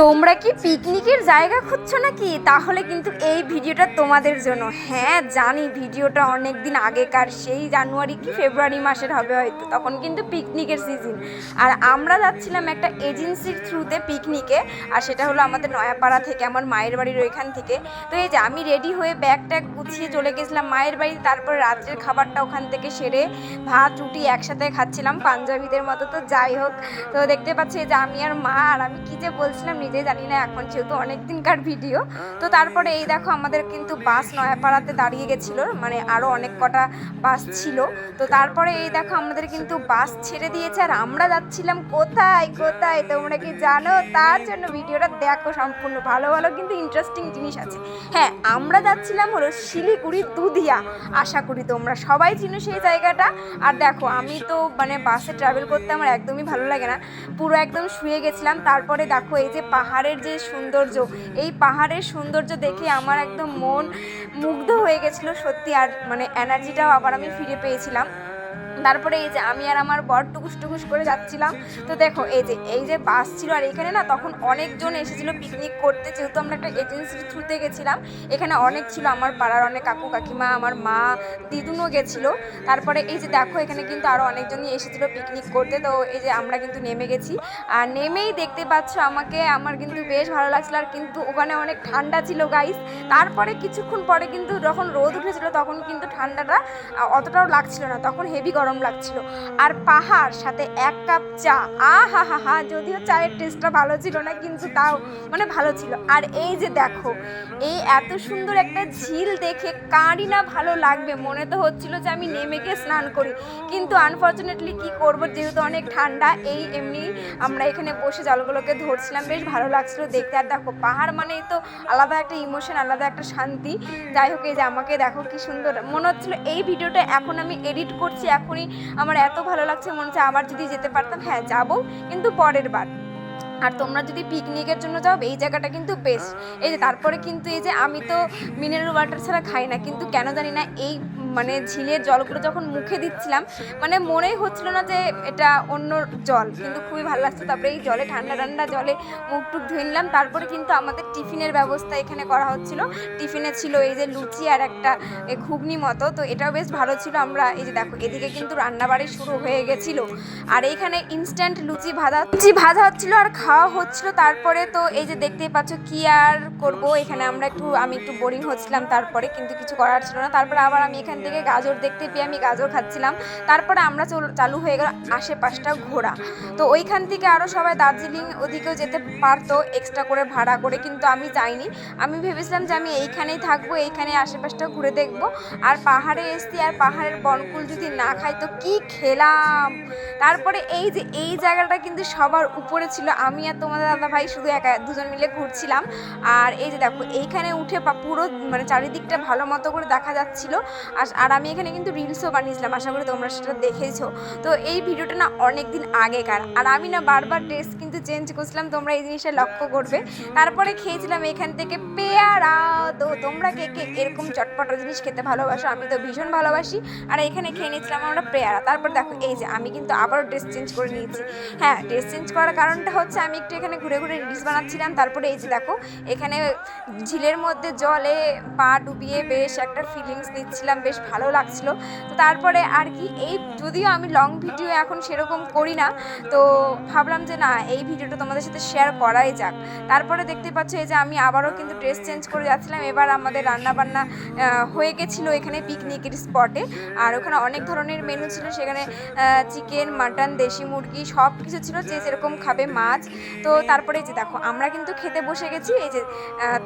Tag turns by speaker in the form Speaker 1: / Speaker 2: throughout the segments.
Speaker 1: তোমরা কি পিকনিকের জায়গা খুঁজছো নাকি? তাহলে কিন্তু এই ভিডিওটা তোমাদের জন্য। হ্যাঁ জানি ভিডিওটা অনেক দিন আগেকার, সেই জানুয়ারি কি ফেব্রুয়ারি মাসের হবে হয়তো, তখন কিন্তু পিকনিকের সিজন আর আমরা যাচ্ছিলাম একটা এজেন্সির থ্রুতে পিকনিকে, আর সেটা হলো আমাদের নয়াপাড়া থেকে, আমার মায়ের বাড়ির ওইখান থেকে। তো এই যে আমি রেডি হয়ে ব্যাগ ট্যাগ গুছিয়ে চলে গেছিলাম মায়ের বাড়ি, তারপর রাত্রের খাবারটা ওখান থেকে সেরে ভাত, রুটি একসাথে খাচ্ছিলাম পাঞ্জাবিদের মতো। তো যাই হোক, তো দেখতে পাচ্ছি যে আমি আর মা, আর আমি কি যে বলছিলাম নিজে জানি না এখন যেহেতু অনেক দিনকার ভিডিও তো তারপরে এই দেখো আমাদের কিন্তু বাস নয়াপাড়াতে দাঁড়িয়ে গেছিল মানে আরও অনেক কটা বাস ছিল। তো তারপরে এই দেখো আমাদের কিন্তু বাস ছেড়ে দিয়েছে আর আমরা যাচ্ছিলাম কোথায় কোথায়? তোমরা কি জানো? তার জন্য ভিডিওটা দেখো সম্পূর্ণ ভালো ভালো কিন্তু ইন্টারেস্টিং জিনিস আছে। হ্যাঁ আমরা যাচ্ছিলাম হলো শিলিগুড়ি দুধিয়া। আশা করি তোমরা সবাই চিনো সেই জায়গাটা। আর দেখো আমি তো মানে বাসে ট্রাভেল করতে আমার একদমই ভালো লাগে না। পুরো একদম শুয়ে গেছিলাম তারপরে দেখো এই যে পাহাড়ের যে সৌন্দর্য, এই পাহাড়ের সৌন্দর্য দেখে আমার একদম মন মুগ্ধ হয়ে গেছিল সত্যি। আর মানে এনার্জিটাও আবার আমি ফিরে পেয়েছিলাম। তারপরে এই যে আমি আর আমার বর টুকুস টুকুস করে যাচ্ছিলাম। তো দেখো, এই যে এই যে বাস ছিল আর এখানে না তখন অনেকজন এসেছিল পিকনিক করতে। যেহেতু আমরা একটা এজেন্সির থ্রুতে গেছিলাম, এখানে অনেক ছিল আমার পাড়ার অনেক কাকু, কাকিমা, আমার মা, দিদুনও গেছিল। তারপরে এই যে দেখো, এখানে কিন্তু আরও অনেকজনই এসেছিল পিকনিক করতে। তো এই যে আমরা কিন্তু নেমে গেছি। আর নেমেই দেখতে পাচ্ছ আমাকে, আমার কিন্তু বেশ ভালো লাগছিল। আর কিন্তু ওখানে অনেক ঠান্ডা ছিল গাইস তারপরে কিছুক্ষণ পরে কিন্তু যখন রোদ উঠেছিল, তখন কিন্তু ঠান্ডাটা অতটাও লাগছিল না। তখন হেভি গরম লাগছিল। আর পাহাড়, সাথে এক কাপ চা। আ হা হা হা যদিও চায়ের টেস্টটা ভালো ছিল না, কিন্তু তাও মানে ভালো ছিল। আর এই যে দেখো, এই এত সুন্দর একটা ঝিল দেখে কারই না ভালো লাগবে। মনে তো হচ্ছিল যে আমি নেমে গিয়ে স্নান করি। কিন্তু আনফর্চুনেটলি কি করব, যেহেতু অনেক ঠান্ডা, এই এমনি আমরা এখানে বসে জলগুলোকে ধরছিলাম। বেশ ভালো লাগছিল দেখতে। আর দেখো, পাহাড় মানেই তো আলাদা একটা ইমোশন আলাদা একটা শান্তি। যাই হোক, এই যে আমাকে দেখো কি সুন্দর। মনে হচ্ছিল এই ভিডিওটা এখন আমি এডিট করছি এখনই আমার এত ভালো লাগছে, মনে হচ্ছে আবার যদি যেতে পারতাম হ্যাঁ যাব। কিন্তু পরের বার। আর তোমরা যদি পিকনিকের জন্য যাও, এই জায়গাটা কিন্তু বেস্ট এই যে তারপরে কিন্তু এই যে আমি তো মিনারেল ওয়াটার ছাড়া খাই না, কিন্তু কেন জানি না এই মানে ঝিলের জলগুলো যখন মুখে দিচ্ছিলাম মানে মনেই হচ্ছিল না যে এটা অন্য জল, কিন্তু খুবই ভালো লাগছে। তারপরে এই জলে, ঠান্ডা ঠান্ডা জলে মুখ টুক ধুয়ে নিলাম। তারপরে কিন্তু আমাদের টিফিনের ব্যবস্থা এখানে করা হচ্ছিল। টিফিনে ছিল এই যে লুচি আর একটা ঘুগনি মতো, তো এটাও বেশ ভালো ছিল। আমরা এই যে দেখো, এদিকে কিন্তু রান্নাবাড়ি শুরু হয়ে গেছিল। আর এইখানে ইনস্ট্যান্ট লুচি ভাজা লুচি ভাজা হচ্ছিল আর খাওয়া হচ্ছিল, তারপরে তো এই যে দেখতেই পাচ্ছ কি আর করব, এখানে আমরা একটু, আমি একটু বোরিং হচ্ছিলাম তারপরে, কিন্তু কিছু করার ছিল না। তারপরে আবার আমি এখান থেকে গাজর দেখতে পেয়ে আমি গাজর খাচ্ছিলাম। তারপরে আমরা চল- চালু হয়ে গেল আশেপাশটা ঘোরা। তো ওইখান থেকে আরও সবাই দার্জিলিং ওদিকেও যেতে পারতো এক্সট্রা করে ভাড়া করে, কিন্তু আমি যাইনি। আমি ভেবেছিলাম যে আমি এইখানেই থাকব এইখানে আশেপাশটা ঘুরে দেখব। আর পাহাড়ে এসছি, আর পাহাড়ের বনকুল যদি না খাই, তো কি খেলাম? তারপরে এই যে, এই জায়গাটা কিন্তু সবার উপরে ছিল আমি আর তোমাদের দাদা ভাই শুধু একা দুজন মিলে ঘুরছিলাম। আর এই যে দেখো, এইখানে উঠে পুরো মানে চারিদিকটা ভালো মতো করে দেখা যাচ্ছিল। আর আর আমি এখানে কিন্তু রিলসও বানিয়েছিলাম, আশা করি তোমরা সেটা দেখেছ তো এই ভিডিওটা না অনেক দিন আগেকার। আর আমি না বারবার ড্রেস কিন্তু চেঞ্জ করছিলাম, তোমরা এই জিনিসটা লক্ষ্য করবে। তারপরে খেয়েছিলাম এখান থেকে পেয়ারা। তো তোমরা কে কে এরকম চটপটা জিনিস খেতে ভালোবাসো, আমি তো ভীষণ ভালোবাসি। আর এখানে খেয়ে নিয়েছিলাম আমরা পেয়ারা। তারপর দেখো, এই যে আমি কিন্তু আবারও ড্রেস চেঞ্জ করে নিয়েছি। হ্যাঁ ড্রেস চেঞ্জ করার কারণটা হচ্ছে আমি একটু এখানে ঘুরে ঘুরে রিলস বানাচ্ছিলাম। তারপরে এই যে দেখো, এখানে ঝিলের মধ্যে জলে পা ডুবিয়ে বেশ একটা ফিলিংস নিচ্ছিলাম বেশ ভালো লাগছিল। তো তারপরে আর কি, এই যদিও আমি লং ভিডিও এখন সেরকম করি না, তো ভাবলাম যে না, এই ভিডিওটা তোমাদের সাথে শেয়ার করাই যাক। তারপরে দেখতে পাচ্ছ এই যে আমি আবারও কিন্তু ড্রেস চেঞ্জ করে যাচ্ছিলাম। এবার আমাদের রান্না বান্না হয়ে গেছিল এখানে পিকনিকের স্পটে আর ওখানে অনেক ধরনের মেনু ছিল, সেখানে চিকেন মাটন দেশি মুরগি সব কিছু ছিল। যে যেরকম খাবে মাছ তো তারপরে যে দেখো, আমরা কিন্তু খেতে বসে গেছি। এই যে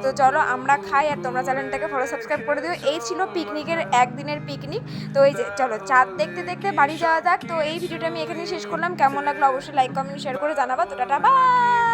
Speaker 1: তো চলো আমরা খাই আর তোমরা চ্যানেলটাকে ফলো সাবস্ক্রাইব করে দিও। এই ছিল পিকনিকের একদিনের পিকনিক তো এই যে, চলো চাঁদ দেখতে দেখতে বাড়ি যাওয়া যাক। তো এই ভিডিওটা আমি এখানে শেষ করলাম। কেমন লাগল অবশ্যই লাইক কমেন্ট শেয়ার করে জানাবা। তো টাটা বাই